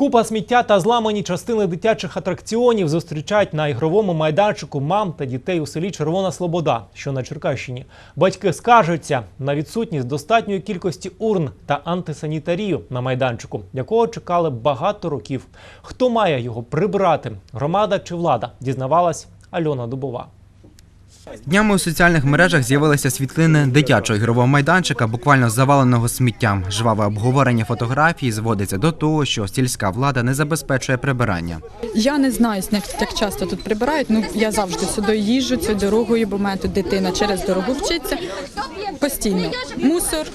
Купа сміття та зламані частини дитячих атракціонів зустрічають на ігровому майданчику мам та дітей у селі Червона Слобода, що на Черкащині. Батьки скаржаться на відсутність достатньої кількості урн та антисанітарію на майданчику, якого чекали багато років. Хто має його прибрати? Громада чи влада? Дізнавалась Альона Дубова. Днями у соціальних мережах з'явилися світлини дитячого ігрового майданчика, буквально заваленого сміттям. Жваве обговорення фотографій зводиться до того, що сільська влада не забезпечує прибирання. Я не знаю, як, часто тут прибирають. Ну я завжди сюди їжджу цю дорогою, бо мене тут дитина через дорогу вчиться. Постійно мусор,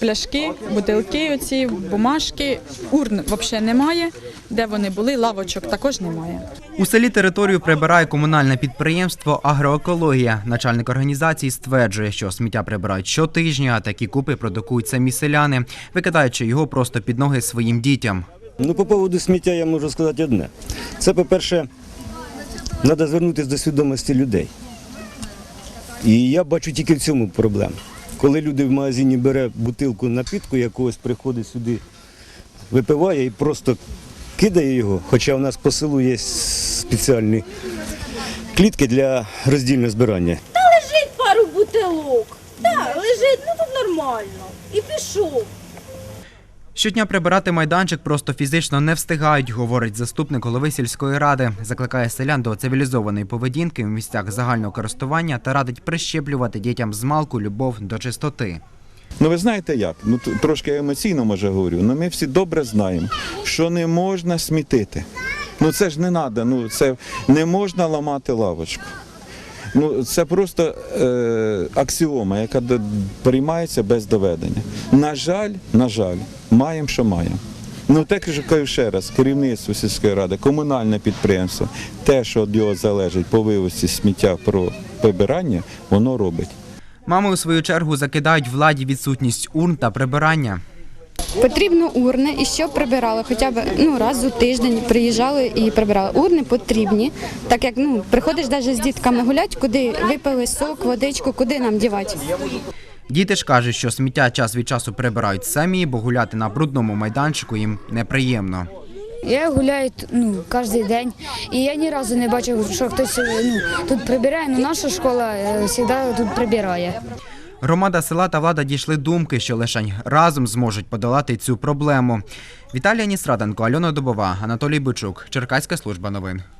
пляшки, бутилки, оці бумажки. Урн взагалі немає. Де вони були, лавочок також немає. У селі територію прибирає комунальне підприємство Агроекологія. Начальник організації стверджує, що сміття прибирають щотижня, а такі купи продукують самі селяни, викидаючи його просто під ноги своїм дітям. Ну, по поводу сміття я можу сказати одне. Це, по-перше, треба звернутися до свідомості людей. І я бачу тільки в цьому проблему. Коли люди в магазині бере бутилку напітку якогось, приходить сюди, випиває і просто кидає його, хоча у нас по селу є спеціальні клітки для роздільного збирання. Та лежить пару бутилок. Так, лежить, ну тут нормально. І пішов. Щодня прибирати майданчик просто фізично не встигають, говорить заступник голови сільської ради. Закликає селян до цивілізованої поведінки в місцях загального користування та радить прищеплювати дітям з малку любов до чистоти. Ну ви знаєте як? Ну трошки емоційно може говорю. Ну ми всі добре знаємо, що не можна смітити. Ну це ж не треба, ну це не можна ламати лавочку. Ну це просто е, аксіома, яка приймається без доведення. На жаль, на жаль, маємо, що маємо. Ну так же кажу ще раз, керівництво сільської ради, комунальне підприємство, те, що від його залежить по вивозці сміття про прибирання, воно робить. Мами у свою чергу закидають владі відсутність урн та прибирання. Потрібно урни і щоб прибирали, хоча б ну раз у тиждень приїжджали і прибирали. Урни потрібні, так як ну приходиш навіть з дітками гулять, куди випили сок, водичку, куди нам дівати. Діти ж кажуть, що сміття час від часу прибирають самі, бо гуляти на брудному майданчику їм неприємно. Я гуляю ну, кожен день, і я ні разу не бачив, що хтось ну, тут прибирає. Ну, наша школа е, завжди тут прибирає. Громада села та влада дійшли думки, що лишень разом зможуть подолати цю проблему. Віталія Ністраденко, Альона Дубова, Анатолій Бичук, Черкаська служба новин.